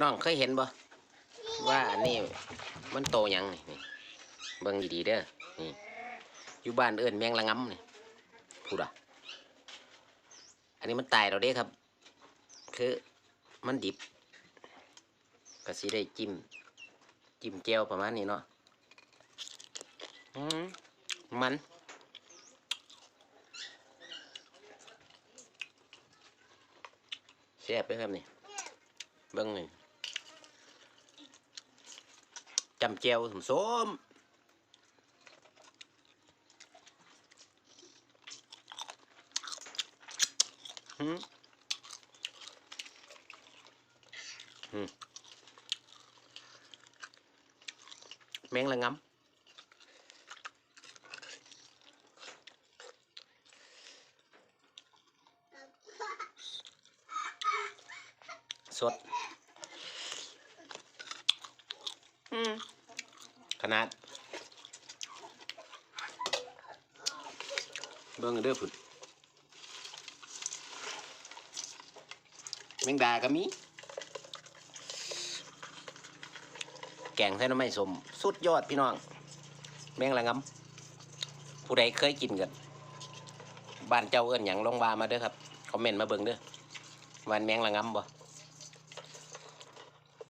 น้องเคยเห็นบ่ว่าอันนี้มันโตยังนี่นี่เบิ่งดีๆเด้อนี่อยู่บ้านเอิ้นแมงละงำนี่พูดอะอันนี้มันตายแล้วเด้ครับ คือมันดิบก็สิได้จิ้มจิ้มแจ่วประมาณนี้เนาะมันแซ่บเลยครับนี่เบิ้งนี่ จำแจวสมส้มหืมหืมแมงละงำสด อืมขนาด เบิ่งเด้อพุ่นแมงดาก็มี แกงใส่น้ำไม้สม สุดยอดพี่น้อง แมงละงำผู้ใดเคยกินกันบ้านเจ้าเอิ้นหยังลงว่ามาเด้อครับ คอมเมนต์มาเบิ่งเด้อวันแมงละงำบ่